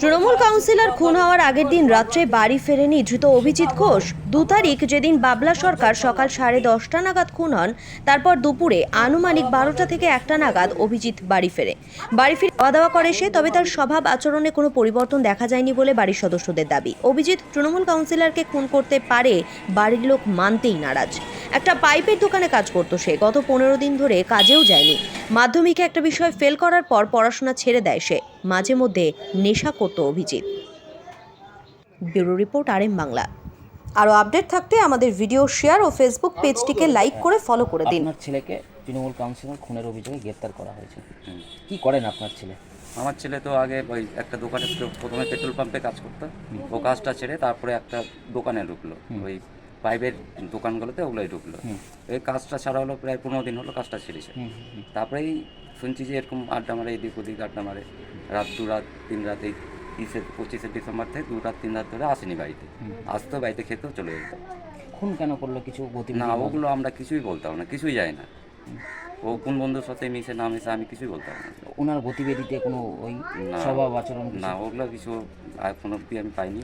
Trinamool councillor খুন হওয়ার আগের দিন রাত্রে বাড়ি ফেরেনি ধৃত অভিজিৎ ঘোষ। দু তারিখ যেদিন বাবলা সরকার সকাল সাড়ে দশটা নাগাদ খুন হন, তারপর দুপুরে আনুমানিক বারোটা থেকে একটা নাগাদ অভিজিৎ বাড়ি ফেরে। বাড়ি ফিরে খাওয়া দাওয়া করে সে, তবে তার স্বভাব আচরণে কোনো পরিবর্তন দেখা যায়নি বলে বাড়ির সদস্যদের দাবি। অভিজিৎ তৃণমূল কাউন্সিলরকে খুন করতে পারে বাড়ির লোক মানতেই নারাজ। একটা পাইপের দোকানে কাজ করতো সে। গত পনেরো দিন ধরে কাজেও যায়নি। মাধ্যমিকে একটা বিষয় ফেল করার পর পড়াশোনা ছেড়ে দেয় সে। মাঝে মধ্যে নেশা করতো Abhijit. Bureau report R M Bangla. আরও আপডেট থাকতে আমাদের ভিডিও শেয়ার ও ফেসবুক পেজটিকে লাইক করে ফলো করে দিন। আপনার ছেলেকে তৃণমূল কাউন্সিলর খুনের অভিযোগে গ্রেপ্তার করা হয়েছে। কি করেন আপনার ছেলে? আমার ছেলে তো আগে ওই একটা দোকানে প্রথমে পেট্রোল পাম্পে কাজ করতো। ও কাজটা ছেড়ে তারপরে একটা দোকানে ঢুকলো। ওই পাইপের দোকানগুলোতে ওগুলোই ঢুকলো। এই কাজটা ছাড়া হলো প্রায় পনেরো দিন হলো কাজটা ছেড়েছে তারপরেই শুনছি যে এরকম আড্ডা মারে এদিক ওদিক আড্ডা মারে। রাত দু রাত তিন রাত এই তিরিশে পঁচিশে ডিসেম্বর থেকে দু রাত তিন রাত ধরে আসেনি বাড়িতে। আসতো বাড়িতে খেতেও চলে যেত খুন কেন করল কিছু গতি না ওগুলো আমরা কিছুই বলতাম না কিছুই যায় না। ও কোন বন্ধুর সাথে মিশে না মিশে আমি কিছুই বলতাম না। ওনার গতিবিধিতে কোনো ওই। স্বভাব আচরণ না ওগুলো কিছু এখন অব্দি আমি পাইনি।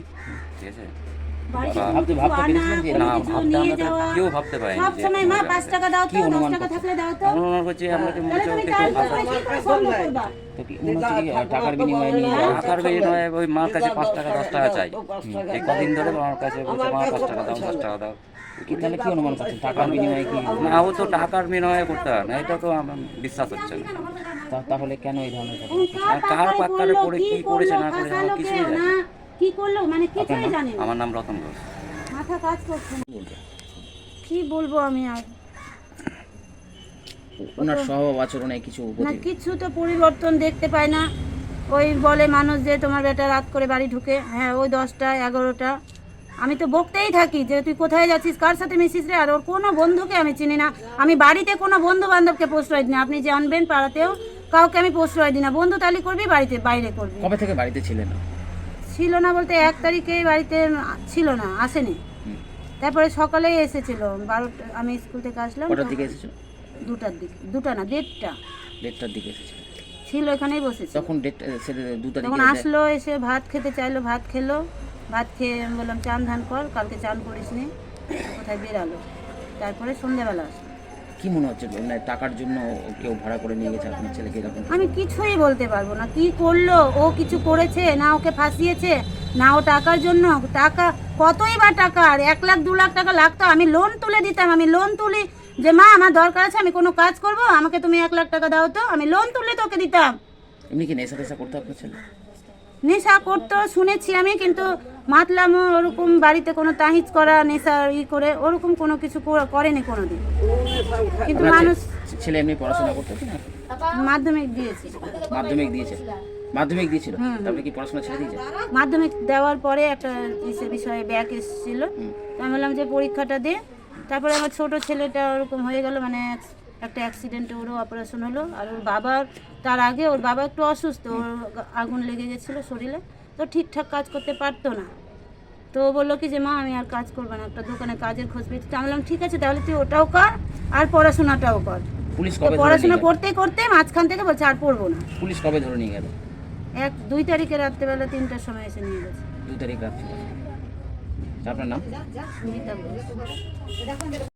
ঠিক আছে? ভাবতে ভাবতে পেরেছিলেন যে না ভাবতে আমরা তো কেউ ভাবতে পারিনি সব সময় মা এরকম টাকা দাও তো কি অনুমান দশ টাকা থাকলে দাও তো। আমার? তো মনে হচ্ছে টাকার বিনিময়ে নিয়ে টাকার বিনিময়ে ওই মার কাছে পাঁচ টাকা দশ টাকা চাই। এই কদিন ধরে আমার কাছে বলছে মা পাঁচ টাকা দাও দশ টাকা দাও। কি তাহলে কি অনুমান করছেন? টাকার বিনিময়ে কি? না ও তো টাকার বিনিময়ে করতে হয় না এটা তো আমার বিশ্বাস হচ্ছে না। তাহলে কেন এই ধরনের কার পাক্কারে পড়ে কি করেছে না করেছে আমার কিছুই জানি। কি করল? মানে কিছুই জানি না আমার নাম রতন ঘোষ। মাথা কাজ করছে কি বলব আমি আর? ওনার স্বভাব আচরণে কিছু না কিছু তো পরিবর্তন দেখতে পাই না। ওই বলে মানুষ যে তোমার বেটা রাত করে বাড়ি ঢুকে। হ্যাঁ ওই দশটা এগারোটা। আমি তো বকতেই থাকি যে তুই কোথায় যাচ্ছিস? কার সাথে মিশিস রে? আর ওর কোনো বন্ধুকে আমি চিনি না। আমি বাড়িতে কোনো বন্ধু বান্ধবকে প্রশ্রয় দিই না। আপনি জানবেন পাড়াতেও কাউকে আমি প্রশ্রয় দিই না। বন্ধু তালি করবি বাড়িতে বাইরে করবি। কবে থেকে বাড়িতে ছিলেন? না ছিল না বলতে এক তারিখে বাড়িতে ছিল না আসেনি। তারপরে সকালেই এসেছিল বারোটা আমি স্কুল থেকে আসলাম। কটার দিকে এসেছিল দুটার দিকে দুটা না দেড়টা। দেড়টার দিকে এসেছিল ছিল এখানেই বসেছিল তখন ডেটটা সে দু তখন আসলো এসে ভাত খেতে চাইলো ভাত খেলো। ভাত খেয়ে আমি বললাম চান ধান কর কালকে চান করিস নি কোথায় বেরালো। তারপরে সন্ধ্যেবেলা আসলো। কি মনে হচ্ছে? মানে টাকার জন্য কেউ ভাড়া করে নিয়ে গেছে আপনার ছেলেকে এরকম? আমি কিছুই বলতে পারব না। কি করল? ও কিছু করেছে? না ওকে ফাঁসিয়েছে? না ও টাকার জন্য? টাকা কতই বা টাকার? এক লাখ দু লাখ টাকা লাগতো। আমি লোন তুলে দিতাম। আমি লোন তুলি যে মা আমার দরকার আছে আমি কোনো কাজ করব? আমাকে তুমি এক লাখ টাকা দাও তো। আমি লোন তুলে তোকে দিতাম। এমনি কি নেশা টেশা করতে আপনার ছেলে? নেশা করতো শুনেছি আমি কিন্তু মাতলামও ওরকম বাড়িতে কোনো তাহিজ করা নেশা ই করে ওরকম কোনো কিছু করেনি কোনো দিন কিন্তু মানুষ ছেলে এমনি পড়াশোনা করতে কি না? মাধ্যমিক দিয়েছে। মাধ্যমিক দিয়েছে? মাধ্যমিক দিয়েছিল? তারপরে কি পড়াশোনা ছেড়ে দিয়েছে? মাধ্যমিক দেওয়ার পরে একটা ইসে বিষয়ে ব্যাক এসেছিল। তো আমি বললাম যে পরীক্ষাটা দে। তারপরে আমার ছোট ছেলেটা ওরকম হয়ে গেল মানে একটা অ্যাক্সিডেন্টে ওরও অপারেশন হলো আর ওর বাবার তার আগে ওর বাবা একটু অসুস্থ ওর আগুন লেগে গেছিল শরীরে তো ঠিকঠাক কাজ করতে পারতো না। তো বলল কি যে মা আমি আর কাজ করব না একটা দোকানে কাজের খোঁজ পেয়েছি। তো আমি বললাম ঠিক আছে তাহলে তুই ওটাও কর আর পড়াশোনাটাও কর। পুলিশ কবে পড়াশোনা করতে করতে মাঝখান থেকে বলছে আর পড়ব না। পুলিশ কবে ধরে নিয়ে গেল? এক দুই তারিখে রাত্রেবেলা তিনটার সময় এসে নিয়ে গেছে। দুই তারিখ রাত্রি। আপনার নাম? সুমিতা।